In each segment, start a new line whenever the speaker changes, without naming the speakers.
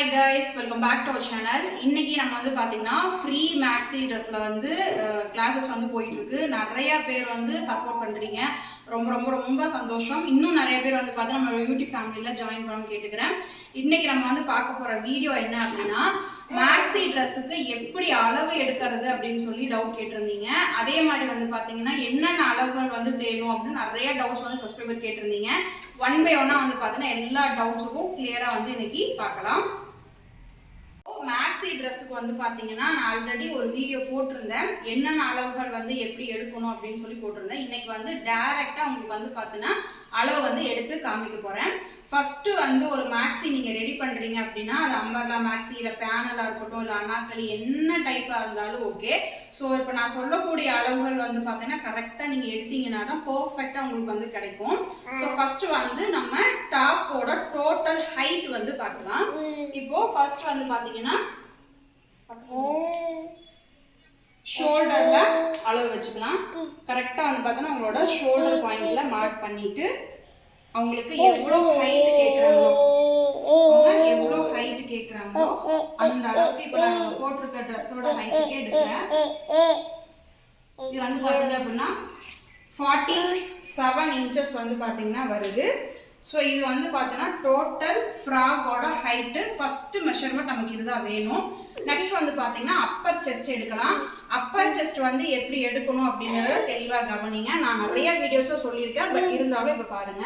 Hi guys welcome back to our channel இன்னைக்கு நம்ம வந்து பார்த்தீங்கன்னா ஃப்ரீ மேக்ஸி ட்ரெஸ்ஸில் வந்து கிளாஸஸ் வந்து போயிட்டுருக்கு. நிறையா நிறைய பேர் வந்து சப்போர்ட் பண்ணுறீங்க ரொம்ப ரொம்ப ரொம்ப சந்தோஷம். இன்னும் நிறைய பேர் வந்து பார்த்து நம்ம யூடியூப் ஃபேமிலியில் ஜாயின் பண்ணணும்னு கேட்டுக்கிறேன். இன்னைக்கு நம்ம வந்து பார்க்க போகிற வீடியோ என்ன அப்படின்னா மேக்ஸி ட்ரெஸ்ஸுக்கு எப்படி அளவு எடுக்கிறது அப்படின்னு சொல்லி டவுட் கேட்டிருந்தீங்க. அதே மாதிரி வந்து பார்த்தீங்கன்னா என்னென்ன அளவுகள் வந்து தேணும் அப்படின்னு நிறைய டவுட்ஸ் வந்து சப்ஸ்கிரைபர் கேட்டிருந்தீங்க. ஒன் பை ஒன்னாக வந்து பார்த்தீங்கன்னா எல்லா டவுட்ஸுக்கும் கிளியராக வந்து இன்னைக்கு பார்க்கலாம். மேக்ஸி ட்ரெஸ்ஸுக்கு வந்து பார்த்தீங்கன்னா நான் ஆல்ரெடி ஒரு வீடியோ போட்டிருந்தேன். என்னென்ன அளவுகள் வந்து எப்படி எடுக்கணும் அப்படின்னு சொல்லி போட்டிருந்தேன். இன்னைக்கு வந்து டைரெக்டாக உங்களுக்கு வந்து பார்த்தீங்கன்னா அளவு வந்து எடுத்து காமிக்க போகிறேன் ஃபஸ்ட்டு வந்து ஒரு மேக்ஸி நீங்கள் ரெடி பண்ணுறீங்க அப்படின்னா அது அம்பர்லா மேக்ஸி இல்லை பேனலாக இருக்கட்டும் இல்லை அனாக்களி என்ன டைப்பாக இருந்தாலும் ஓகே ஸோ இப்போ நான் சொல்லக்கூடிய அளவுகள் வந்து பார்த்தீங்கன்னா கரெக்டாக நீங்கள் எடுத்தீங்கன்னா தான் பர்ஃபெக்டாக உங்களுக்கு வந்து கிடைக்கும். ஸோ ஃபஸ்ட்டு வந்து நம்ம டாப்போட டோட்டல் ஹைட் வந்து பார்க்கலாம். இப்போ ஃபர்ஸ்ட் வந்து பார்த்தீங்கன்னா ஷோல்டர்ல அளவு வச்சுக்கலாம். கரெக்டாக வந்து பார்த்தோன்னா உங்களோட ஷோல்டர் பாயிண்ட்ல மார்க் பண்ணிட்டு அவங்களுக்கு எவ்வளோ ஹைட் கேட்குறாங்களோ எவ்வளோ ஹைட் கேட்குறாங்களோ அந்த அளவுக்கு இப்போ நான் போட்டிருக்க ட்ரெஸ்ஸோட ஹைட்டுக்கே எடுக்கிறேன் இது வந்து பார்த்தீங்க அப்படின்னா ஃபார்ட்டி செவன் இன்ச்சஸ் வந்து பார்த்தீங்கன்னா வருது. ஸோ இது வந்து பார்த்தீங்கன்னா டோட்டல் ஃப்ராகோட ஹைட்டு ஃபஸ்ட்டு மெஷர்மெண்ட் நமக்கு இதுதான் வேணும். நெக்ஸ்ட் வந்து பார்த்தீங்கன்னா அப்பர் செஸ்ட் எடுக்கலாம். அப்பர் செஸ்ட் வந்து எப்படி எடுக்கணும் அப்படிங்கிறத தெளிவாக கவனிங்க. நான் நிறைய வீடியோஸும் சொல்லியிருக்கேன் பட் இருந்தாலும் இப்போ பாருங்க.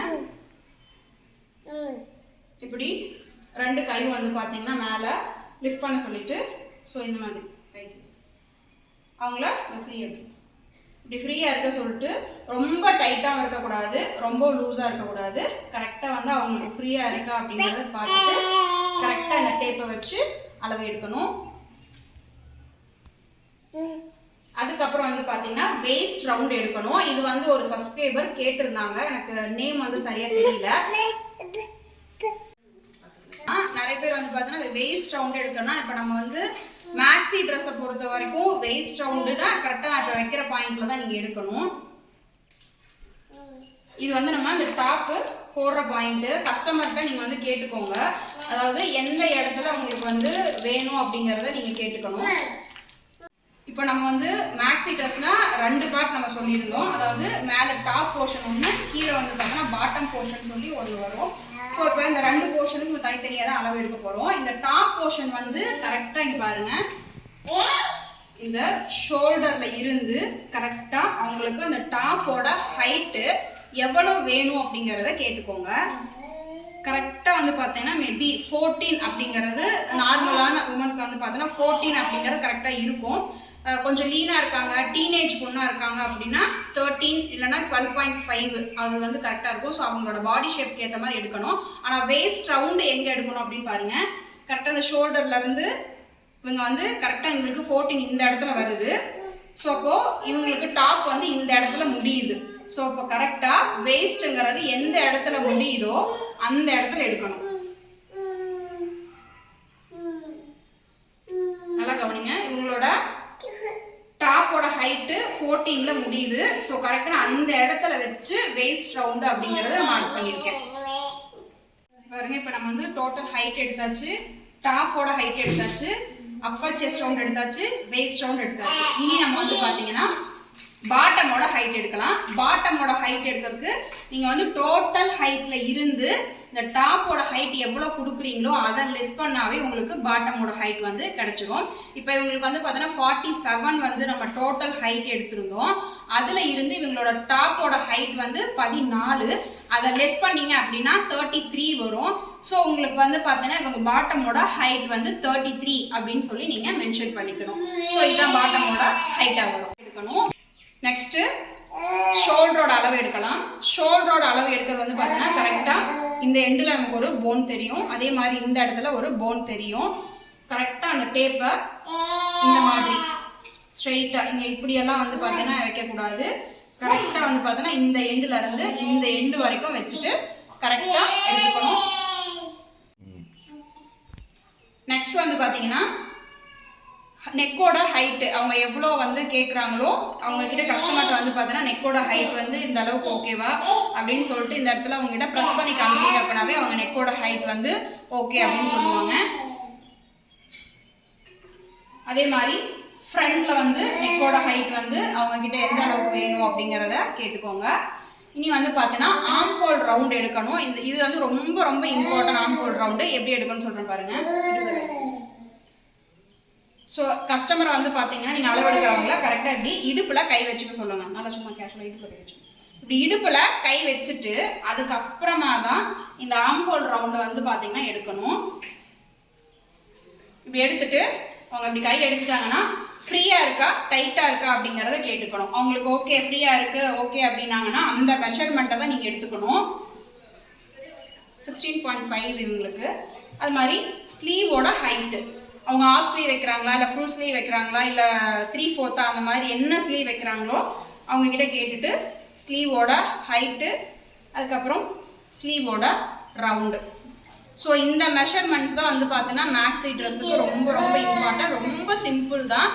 இப்படி ரெண்டு கை வந்து பார்த்தீங்கன்னா மேலே லிஃப்ட் பண்ண சொல்லிட்டு ஸோ இந்த மாதிரி கை. அவங்கள ஃப்ரீ எடுக்கணும் இப்படி ஃப்ரீயாக இருக்க சொல்லிட்டு ரொம்ப டைட்டாகவும் இருக்கக்கூடாது ரொம்ப லூஸாக இருக்கக்கூடாது. கரெக்டாக வந்து அவங்களுக்கு ஃப்ரீயாக இருக்கா அப்படிங்கிறத பார்த்துட்டு வச்சு அளவு எடுக்கணும். அதுக்கப்புறம் வந்து பார்த்தீங்கன்னா வேஸ்ட் ரவுண்ட் எடுக்கணும். இது வந்து ஒரு சப்ஸ்கிரைபர் கேட்டிருந்தாங்க. எனக்கு நேம் வந்து சரியாக தெரியல. ஆ, நிறைய பேர் வந்து பார்த்தீங்கன்னா இந்த வேஸ்ட் ரவுண்ட் எடுக்கணும்னா இப்போ நம்ம வந்து மேக்ஸி ட்ரெஸ்ஸை பொறுத்த வரைக்கும் வேஸ்ட் ரவுண்டுனா கரெக்டாக இப்போ வைக்கிற பாயிண்ட்ல தான் நீங்கள் எடுக்கணும். இது வந்து நம்ம அந்த டாப்பு போடுற பாயிண்ட்டு கஸ்டமர்கிட்ட நீங்கள் வந்து கேட்டுக்கோங்க. அதாவது எந்த இடத்துல உங்களுக்கு வந்து வேணும் அப்படிங்கிறத நீங்கள் கேட்டுக்கணும். இப்போ நம்ம வந்து மேக்ஸி ட்ரெஸ்னால் ரெண்டு பார்ட் நம்ம சொல்லியிருந்தோம். அதாவது மேலே டாப் போர்ஷன் ஒன்று கீழே வந்து பார்த்தோன்னா பாட்டம் போர்ஷன் சொல்லி ஒன்று வரும். ஸோ இப்போ இந்த ரெண்டு போர்ஷனுக்கு நம்ம தனித்தனியாக தான் அளவு எடுக்க போகிறோம் இந்த டாப் போர்ஷன் வந்து கரெக்டாக இங்கே பாருங்கள் இந்த ஷோல்டரில் இருந்து கரெக்டாக அவங்களுக்கு அந்த டாப்போட ஹைட்டு எவ்வளோ வேணும் அப்படிங்கிறத கேட்டுக்கோங்க. கரெக்டாக வந்து பார்த்தீங்கன்னா மேபி ஃபோர்டீன் அப்படிங்கிறது நார்மலான உமனுக்கு வந்து பார்த்தீங்கன்னா ஃபோர்டீன் அப்படிங்கிறது கரெக்டாக இருக்கும். கொஞ்சம் லீனாக இருக்காங்க டீனேஜ் பொண்ணாக இருக்காங்க அப்படின்னா தேர்ட்டீன் இல்லைன்னா டுவெல் பாயிண்ட் ஃபைவ் அது வந்து கரெக்டாக இருக்கும். ஸோ அவங்களோட பாடி ஷேப்க்கு ஏற்ற மாதிரி எடுக்கணும். ஆனால் வேஸ்ட் ரவுண்டு எங்கே எடுக்கணும் அப்படின்னு பாருங்கள் கரெக்டாக அந்த ஷோல்டர்லேருந்து இவங்க வந்து கரெக்டாக இவங்களுக்கு ஃபோர்டீன் இந்த இடத்துல வருது. ஸோ அப்போது இவங்களுக்கு டாப் வந்து இந்த இடத்துல முடியுது. ஸோ இப்போ கரெக்டாக வேஸ்ட்டுங்கிறது எந்த இடத்துல முடியுதோ அந்த இடத்துல எடுக்கணும். நல்லா கவனிங்க. இவங்களோட டாப்போட ஹைட்டு ஃபோர்டீனில் முடியுது. ஸோ கரெக்டாக அந்த இடத்துல வச்சு வேஸ்ட் ரவுண்டு அப்படிங்கிறத மார்க் பண்ணியிருக்கேன். பாருங்க இப்போ நம்ம வந்து டோட்டல் ஹைட் எடுத்தாச்சு. டாப்போட ஹைட் எடுத்தாச்சு. அப்பர் செஸ்ட் ரவுண்ட் எடுத்தாச்சு. வேஸ்ட் ரவுண்ட் எடுத்தாச்சு. இனி நம்ம வந்து பார்த்தீங்கன்னா பாட்டமோட ஹைட் எடுக்கலாம். பாட்டமோட ஹைட் எடுக்கிறதுக்கு நீங்கள் வந்து டோட்டல் ஹைட்டில் இருந்து இந்த டாப்போட ஹைட் எவ்வளோ கொடுக்குறீங்களோ அதை லெஸ் பண்ணாவே உங்களுக்கு பாட்டமோட ஹைட் வந்து கிடச்சிரும். இப்போ இவங்களுக்கு வந்து பார்த்தீங்கன்னா ஃபார்ட்டி செவன் வந்து நம்ம டோட்டல் ஹைட் எடுத்திருந்தோம். அதில் இருந்து இவங்களோட டாப்போட ஹைட் வந்து பதினாலு. அதை லெஸ் பண்ணீங்க அப்படின்னா தேர்ட்டி த்ரீ வரும். ஸோ உங்களுக்கு வந்து பார்த்தீங்கன்னா இவங்க பாட்டமோட ஹைட் வந்து தேர்ட்டி த்ரீ அப்படின்னு சொல்லி நீங்கள் மென்ஷன் பண்ணிக்கணும். ஸோ இதுதான் பாட்டமோட ஹைட்டாக வரும். எடுக்கணும். நெக்ஸ்ட்டு ஷோல்டரோட அளவு எடுக்கலாம். ஷோல்டரோட அளவு எடுக்கிறது வந்து பார்த்தீங்கன்னா கரெக்டாக இந்த எண்டில் நமக்கு ஒரு போன் தெரியும். அதே மாதிரி இந்த இடத்துல ஒரு போன் தெரியும். கரெக்டாக அந்த டேப்பை இந்த மாதிரி ஸ்ட்ரெயிட்டாக இங்கே இப்படியெல்லாம் வந்து பார்த்தீங்கன்னா வைக்கக்கூடாது. கரெக்டாக வந்து பார்த்தீங்கன்னா இந்த எண்டில் இருந்து இந்த எண்டு வரைக்கும் வச்சுட்டு கரெக்டாக எடுத்துக்கணும். நெக்ஸ்ட் வந்து பார்த்தீங்கன்னா நெக்கோட ஹைட்டு அவங்க எவ்வளோ வந்து கேட்குறாங்களோ அவங்கக்கிட்ட கஸ்டமர்கிட்ட வந்து பார்த்தோன்னா நெக்கோட ஹைட் வந்து இந்த அளவுக்கு ஓகேவா அப்படின்னு சொல்லிட்டு இந்த இடத்துல அவங்ககிட்ட ப்ரெஸ் பண்ணி காமிச்சிங்க அப்படின்னாவே அவங்க நெக்கோட ஹைட் வந்து ஓகே அப்படின்னு சொல்லுவாங்க. அதே மாதிரி ஃப்ரண்ட்டில் வந்து நெக்கோட ஹைட் வந்து அவங்கக்கிட்ட எந்த அளவுக்கு வேணும் அப்படிங்கிறத கேட்டுக்கோங்க. இனி வந்து பார்த்தீங்கன்னா ஆம் ஹோல் ரவுண்ட் எடுக்கணும். இந்த இது வந்து ரொம்ப ரொம்ப இம்பார்ட்டன்ட் ஆம் ஹோல் ரவுண்டு எப்படி எடுக்கணும்னு சொல்கிறேன் பாருங்கள் ஸோ கஸ்டமரை வந்து பார்த்தீங்கன்னா நீங்கள் அளவெடுக்கிறவங்கள கரெக்டாக இப்படி இடுப்பில் கை வச்சுக்க சொல்லுங்கள் நல்லா சும்மா கேஷுவலாக இடுப்பு கை வச்சு. இப்படி இடுப்பில் கை வச்சுட்டு அதுக்கப்புறமா தான் இந்த ஆம் ஹோல் ரவுண்டை வந்து பார்த்தீங்கன்னா எடுக்கணும். இப்படி எடுத்துட்டு அவங்க இப்படி கை எடுத்துட்டாங்கன்னா ஃப்ரீயாக இருக்கா டைட்டாக இருக்கா அப்படிங்கிறத கேட்டுக்கணும். அவங்களுக்கு ஓகே ஃப்ரீயாக இருக்குது ஓகே அப்படின்னாங்கன்னா அந்த மெஷர்மெண்ட்டை தான் நீங்கள் எடுத்துக்கணும். சிக்ஸ்டீன் பாயிண்ட் ஃபைவ் இவங்களுக்கு. அது மாதிரி ஸ்லீவோட ஹைட்டு அவங்க ஆஃப் ஸ்லீவ் வைக்கிறாங்களா இல்லை ஃபுல் ஸ்லீவ் வைக்கிறாங்களா இல்லை த்ரீ ஃபோர்த்தா அந்த மாதிரி என்ன ஸ்லீவ் வைக்கிறாங்களோ அவங்க கிட்ட கேட்டுட்டு ஸ்லீவோட ஹைட்டு அதுக்கப்புறம் ஸ்லீவோட ரவுண்டு ஸோ இந்த மெஷர்மெண்ட்ஸ் தான் வந்து பார்த்தீங்கன்னா மேக்ஸி ட்ரெஸ்ஸுக்கு ரொம்ப ரொம்ப இம்பார்ட்டன்ட் ரொம்ப சிம்பிள் தான்.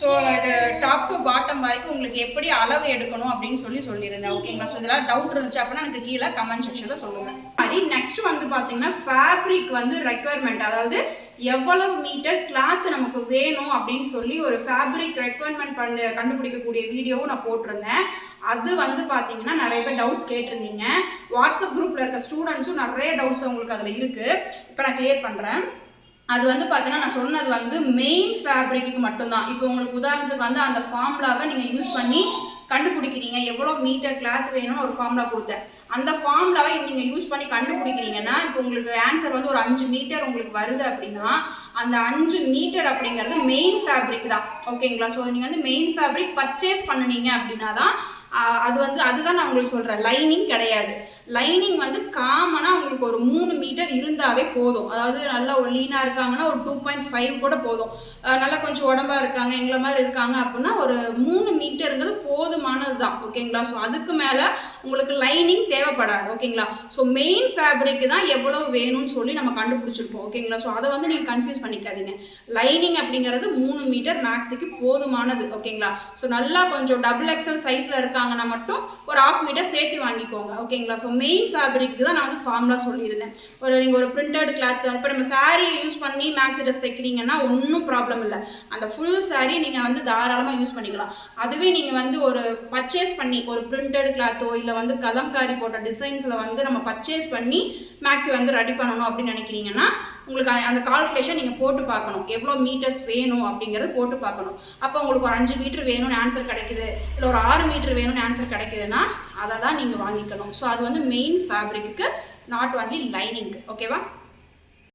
ஸோ இது டாப் டு பாட்டம் வரைக்கும் உங்களுக்கு எப்படி அளவு எடுக்கணும் அப்படின்னு சொல்லி சொல்லியிருந்தேன். ஓகேங்களா ஸோ இதெல்லாம் டவுட் இருந்துச்சு அப்படின்னா எனக்கு கீழே கமெண்ட் செக்ஷனில் சொல்லுங்கள் மாதிரி நெக்ஸ்ட் வந்து பார்த்தீங்கன்னா ஃபேப்ரிக் வந்து ரெக்குவயர்மெண்ட் அதாவது எவ்வளவு மீட்டர் கிளாத் நமக்கு வேணும் அப்படின்னு சொல்லி ஒரு ஃபேப்ரிக் ரெக்குவயர்மெண்ட் பண்ண கண்டுபிடிக்கக்கூடிய வீடியோவும் நான் போட்டிருந்தேன். அது வந்து பார்த்தீங்கன்னா நிறைய பேர் டவுட்ஸ் கேட்டிருந்தீங்க. வாட்ஸ்அப் குரூப்பில் இருக்க ஸ்டூடெண்ட்ஸும் நிறைய டவுட்ஸ் உங்களுக்கு அதில் இருக்குது இப்போ நான் கிளியர் பண்ணுறேன் அது வந்து பார்த்தீங்கன்னா நான் சொன்னது வந்து மெயின் ஃபேப்ரிக்கு மட்டும்தான். இப்போ உங்களுக்கு உதாரணத்துக்கு வந்து அந்த ஃபார்முலாவை நீங்கள் யூஸ் பண்ணி கண்டுபிடிக்கிறீங்க. எவ்வளோ மீட்டர் கிளாத் வேணும்னு ஒரு ஃபார்முலா கொடுத்தேன். அந்த ஃபார்முலாவை நீங்கள் யூஸ் பண்ணி கண்டுபிடிக்கிறீங்கன்னா இப்போ உங்களுக்கு ஆன்சர் வந்து ஒரு அஞ்சு மீட்டர் உங்களுக்கு வருது அப்படின்னா அந்த அஞ்சு மீட்டர் அப்படிங்கிறது மெயின் ஃபேப்ரிக் தான். ஓகேங்களா ஸோ நீங்கள் வந்து மெயின் ஃபேப்ரிக் பர்ச்சேஸ் பண்ணுனீங்க அப்படின்னா தான் அது வந்து அதுதான் நான் உங்களுக்கு சொல்கிறேன் லைனிங் கிடையாது. லைனிங் வந்து காமனாக உங்களுக்கு ஒரு மூணு மீட்டர் இருந்தாவே போதும். அதாவது நல்லா ஒரு லீனாக இருக்காங்கன்னா ஒரு டூ பாயிண்ட் ஃபைவ் கூட போதும். நல்லா கொஞ்சம் உடம்பா இருக்காங்க எங்களை மாதிரி இருக்காங்க அப்படின்னா ஒரு மூணு மீட்டருங்கிறது போதுமானது தான் ஓகேங்களா ஸோ அதுக்கு மேலே உங்களுக்கு லைனிங் தேவைப்படாது ஓகேங்களா ஸோ மெயின் ஃபேப்ரிக் தான் எவ்வளவு வேணும்னு சொல்லி நம்ம கண்டுபிடிச்சிருப்போம் ஓகேங்களா ஸோ அதை வந்து நீங்கள் கன்ஃபியூஸ் பண்ணிக்காதீங்க. லைனிங் அப்படிங்கிறது மூணு மீட்டர் மேக்ஸுக்கு போதுமானது ஓகேங்களா ஸோ நல்லா கொஞ்சம் டபுள் எக்ஸல் சைஸில் இருக்காங்கன்னா மட்டும் ஒரு ஆஃப் மீட்டர் சேர்த்து வாங்கிக்கோங்க ஓகேங்களா ஸோ மெயின் ஃபேப்ரிக்கு தான் நான் வந்து ஃபார்முலா சொல்லியிருந்தேன். ஒரு நீங்கள் ஒரு பிரிண்டட் கிளாத் இப்போ நம்ம சாரியை யூஸ் பண்ணி மேக்ஸி ட்ரெஸ் தைக்கிறீங்கன்னா ஒன்றும் ப்ராப்ளம் இல்லை. அந்த ஃபுல் saree நீங்கள் வந்து தாராளமாக யூஸ் பண்ணிக்கலாம். அதுவே நீங்கள் வந்து ஒரு பர்ச்சேஸ் பண்ணி ஒரு பிரிண்டட் கிளாத்தோ இல்லை வந்து கலம்காரி போட்ட டிசைன்ஸில் வந்து நம்ம பர்ச்சேஸ் பண்ணி மேக்ஸி வந்து ரெடி பண்ணணும் அப்படின்னு நினைக்கிறீங்கன்னா உங்களுக்கு அந்த கால்குலேஷன் நீங்கள் போட்டு பார்க்கணும். எவ்வளோ மீட்டர்ஸ் வேணும் அப்படிங்கிறது போட்டு பார்க்கணும். அப்போ உங்களுக்கு ஒரு அஞ்சு மீட்டர் வேணும்னு ஆன்சர் கிடைக்குது இல்லை ஒரு ஆறு மீட்டர் வேணும்னு ஆன்சர் கிடைக்குதுன்னா அதை தான் நீங்கள் வாங்கிக்கணும். ஸோ அது வந்து main fabric not only lining ஓகேவா